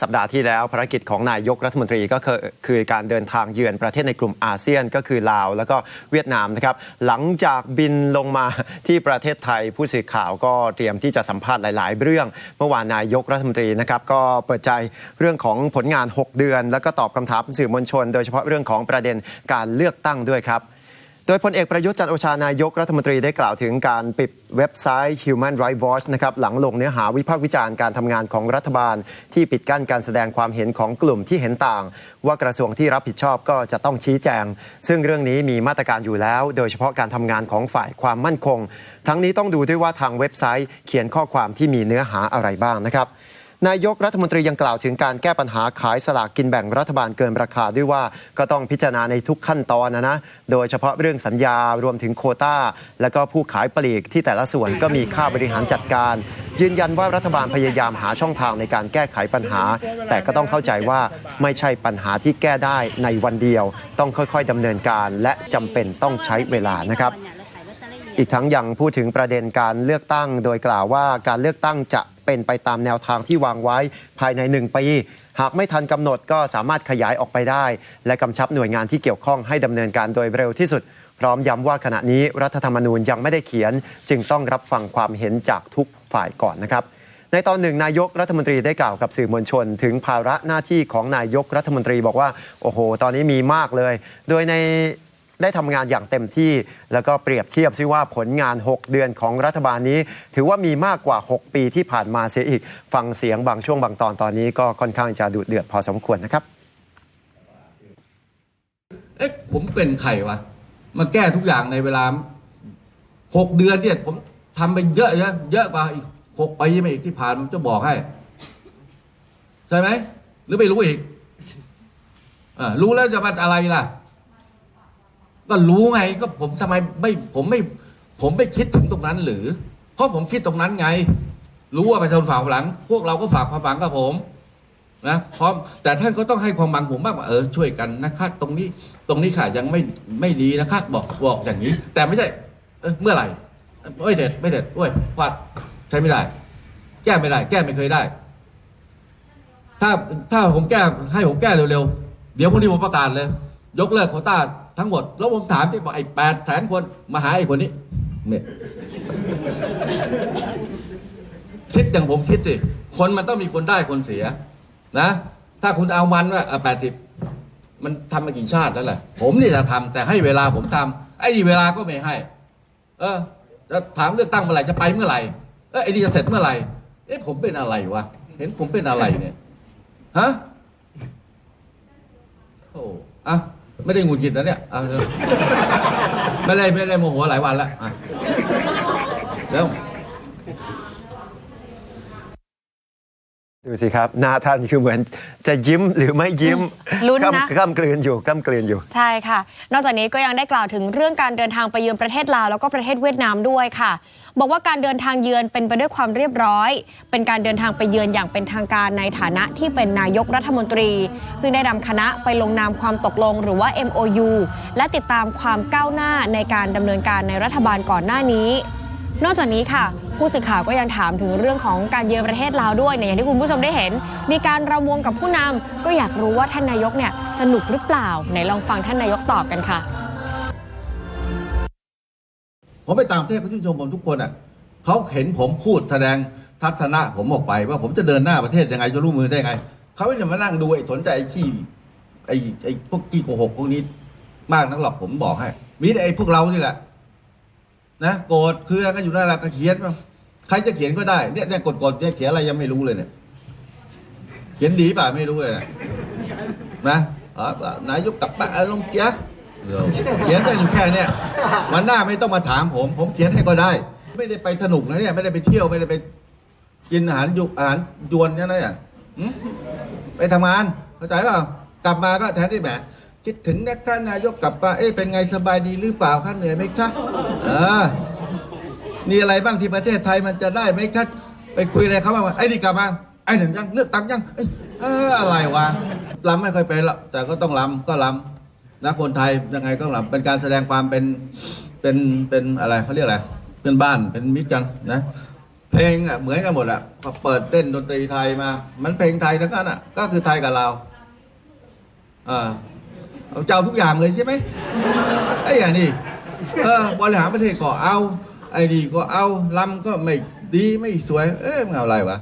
สัปดาห์ที่แล้วภารกิจของนายกรัฐมนตรีก็คือการเดินทางเยือนประเทศในกลุ่มอาเซียนก็คือลาว แล้วก็เวียดนามนะครับหลังจากบินลงมาที่ประเทศไทยผู้สื่อข่าวก็เตรียมที่จะสัมภาษณ์หลาย ๆ เรื่อง เมื่อวานนายกรัฐมนตรีนะครับก็เปิดใจเรื่องของผลงาน 6 เดือน แล้วก็ตอบคำถามสื่อมวลชน โดยเฉพาะเรื่องของประเด็นการเลือกตั้งด้วยครับ โดยพลเอกประยุทธ์จันโอชานายกรัฐมนตรีได้กล่าวถึงการปิดเว็บไซต์ Human Rights Watch นะครับหลังลงเนื้อหาวิพากษ์วิจารณ์การทำงานของรัฐบาล ที่ปิดกั้นการแสดงความเห็นของกลุ่มที่เห็นต่าง ว่ากระทรวงที่รับผิดชอบก็จะต้องชี้แจง ซึ่งเรื่องนี้มีมาตรการอยู่แล้ว โดยเฉพาะการทำงานของฝ่ายความมั่นคง ทั้งนี้ต้องดูด้วยว่าทางเว็บไซต์เขียนข้อความที่มีเนื้อหาอะไรบ้างนะครับ นายกรัฐมนตรียังกล่าวถึงการแก้ปัญหาขายสลากกินแบ่งรัฐบาลเกินราคาด้วยว่าก็ต้องพิจารณาในทุกขั้นตอนนะนะโดยเฉพาะเรื่องสัญญารวมถึงโควตาและก็ผู้ขายปลีกที่แต่ละส่วนก็มีค่าบริหารจัดการ ยืนยันว่ารัฐบาลพยายามหาช่องทางในการแก้ไขปัญหา แต่ก็ต้องเข้าใจว่าไม่ใช่ปัญหาที่แก้ได้ในวันเดียว ต้องค่อยๆดำเนินการและจำเป็นต้องใช้เวลานะครับ อีกทั้งยังพูดถึงประเด็นการเลือกตั้ง โดยกล่าวว่าการเลือกตั้งจะเป็นไปตามแนวทางที่วางไว้ภายในหนึ่งปี หากไม่ทันกำหนดก็สามารถขยายออกไปได้ และกำชับหน่วยงานที่เกี่ยวข้องให้ดำเนินการโดยเร็วที่สุด พร้อมย้ำว่าขณะนี้รัฐธรรมนูญยังไม่ได้เขียน จึงต้องรับฟังความเห็นจากทุกฝ่ายก่อนนะครับในตอนหนึ่งนายกรัฐมนตรีได้กล่าวกับสื่อมวลชน ถึงภาระหน้าที่ของนายกรัฐมนตรีบอกว่า โอ้โห ตอนนี้มีมากเลย โดยใน ได้ทำงานอย่างเต็มที่ แล้วก็เปรียบเทียบซิว่าผลงาน 6 เดือนของรัฐบาลนี้ ถือว่ามีมากกว่า 6 ปีที่ผ่านมาเสียอีก ฟังเสียงบางช่วงบางตอนตอนนี้ก็ค่อนข้างจะดุเดือดพอสมควรนะครับเอ๊ะผมเป็นใครวะมาแก้ทุกอย่างในเวลาหกเดือนเนี่ยผมทำไปเยอะนะเยอะกว่าอีกหกปีมาอีกที่ผ่านจะบอกให้ใช่ไหมหรือไม่รู้อีกอ่ารู้แล้วจะมาอะไรล่ะ ก็รู้ไงก็ผมทำไมไม่ผมไม่ ผมไม่คิดถึงตรงนั้นหรือ เพราะผมคิดตรงนั้นไง รู้ว่าประชาชนฝากหลัง พวกเราก็ฝากความหวังกับผมนะพร้อมแต่ท่านก็ต้องให้ความหวังผมมากกว่าเออช่วยกันนะคะตรงนี้ตรงนี้ค่ะยังไม่ไม่ดีนะคะบอกบอกอย่างนี้ แต่ไม่ใช่เออเมื่อไหร่ไม่เด็ดไม่เด็ดโอ้ยพลาดใช้ไม่ได้ แก้ไม่ได้ แก้ไม่เคยได้ ถ้าถ้าผมแก้ให้ผมแก้เร็วๆเดี๋ยวพรุ่งนี้ผมประกาศเลย ยกเลิกโควต้า ทั้งหมด แล้วผมถามที่บอกไอ้แปดแสนคนมาหาไอ้คนนี้เนี่ยคิดอย่างผมคิดสิคนมันต้องมีคนได้คนเสีย นะ ถ้าคุณเอามันว่าแปดสิบมันทำมากี่ชาติแล้วแหละผมนี่จะทำแต่ให้เวลาผมทำไอ้นี่เวลาก็ไม่ให้ เออแล้วถามเลือกตั้งเมื่อไหร่จะไปเมื่อไหร่เออไอ้นี่จะเสร็จเมื่อไหร่เอ๊ะผมเป็นอะไรวะเห็นผมเป็นอะไรเนี่ยฮะโอ้อะ ไม่ได้หงุดหงิดนะเนี่ยเอาเถอะไม่ได้ไม่ได้โมโหหลายวันแล้วอะแล้วดูสิครับ หน้าท่านคือเหมือนจะยิ้มหรือไม่ยิ้มลุ้นนะกล้ำกล้ำกลืนอยู่กล้ำกลืนอยู่ ใช่ค่ะ นอกจากนี้ก็ยังได้กล่าวถึงเรื่องการเดินทางไปเยือนประเทศลาวแล้วก็ประเทศเวียดนามด้วยค่ะ บอกว่าการเดินทางเยือนเป็นไปด้วยความเรียบร้อย เป็นการเดินทางไปเยือนอย่างเป็นทางการในฐานะที่เป็นนายกรัฐมนตรี ซึ่งได้นำคณะไปลงนามความตกลงหรือว่า MOU และติดตามความก้าวหน้าในการดำเนินการในรัฐบาลก่อนหน้านี้ นอกจากนี้ค่ะ ผู้สื่อข่าวก็ยังถามถึงเรื่องของการเยือนประเทศลาวด้วยเนี่ยอย่างที่คุณผู้ชมได้เห็น มีการรำวงกับผู้นำก็อยากรู้ว่าท่านนายกเนี่ยสนุกหรือเปล่าไหนลองฟังท่านนายกตอบกันค่ะ ผมไปต่างประเทศเขาชื่นชมผมทุกคนอะเขาเห็นผมพูดแสดงทัศนะผมออกไปว่าผมจะเดินหน้าประเทศยังไงจะร่วมมือได้ไงเขาไม่ได้มานั่งดูไอ้สนใจไอ้ขี้ไอ้ไอ้พวกขี้โกหกพวกนี้มากนักหรอกผมบอกให้ มีแต่ไอ้พวกเรานี่แหละนะโกรธเครือกันอยู่นั่นแหละก็เขียนมาใครจะเขียนก็ได้เนี่ยเนี่ยกดกดเนี่ยเขียนอะไรยังไม่รู้เลยเนี่ย เขียนดีป่ะไม่รู้เลยนะนะเอนายกกลับบ้านเอาลงเขียน เขียนได้อยู่แค่เนี้ยวันหน้าไม่ต้องมาถามผม ผมเขียนให้ก็ได้ ไม่ได้ไปสนุกนะเนี่ยไม่ได้ไปเที่ยวไม่ได้ไป กินอาหารยุอาหารยวนเนี่ยนะเนี่ยไปทำงานเข้าใจเปล่ากลับมาก็แทนที่แหมคิดถึงนักท่านนายกกลับมาเอ๊ะเป็นไงสบายดีหรือเปล่าคะเหนื่อยไหมคะเออมีอะไรบ้างที่ประเทศไทยมันจะได้ไหมครับไปคุยอะไรเขาบ้างไอ้นี่กลับมาไอ้หนึ่งยังเลือกตั้งยังเอออะไรวะลำไม่เคยเป็นหรอกแต่ก็ต้องลำก็ลำ นะคนไทยยังไงก็ลำเป็นการแสดงความเป็นเป็นเป็นอะไรเขาเรียกอะไรเป็นบ้านเป็นมิตรกันนะเพลงอะเหมือนกันหมดอะพอเปิดเต้นดนตรีไทยมา มันเพลงไทยทั้งนั้นอะก็คือไทยกับเราวอ่าเอาเจ้าทุกอย่างเลยใช่ไหมไอ้อย่างนี้เออบริหารประเทศก็เอา ไอ้นี่ก็เอาลำก็ไม่ดีไม่สวย เอ๊ะมันเอาอะไรวะ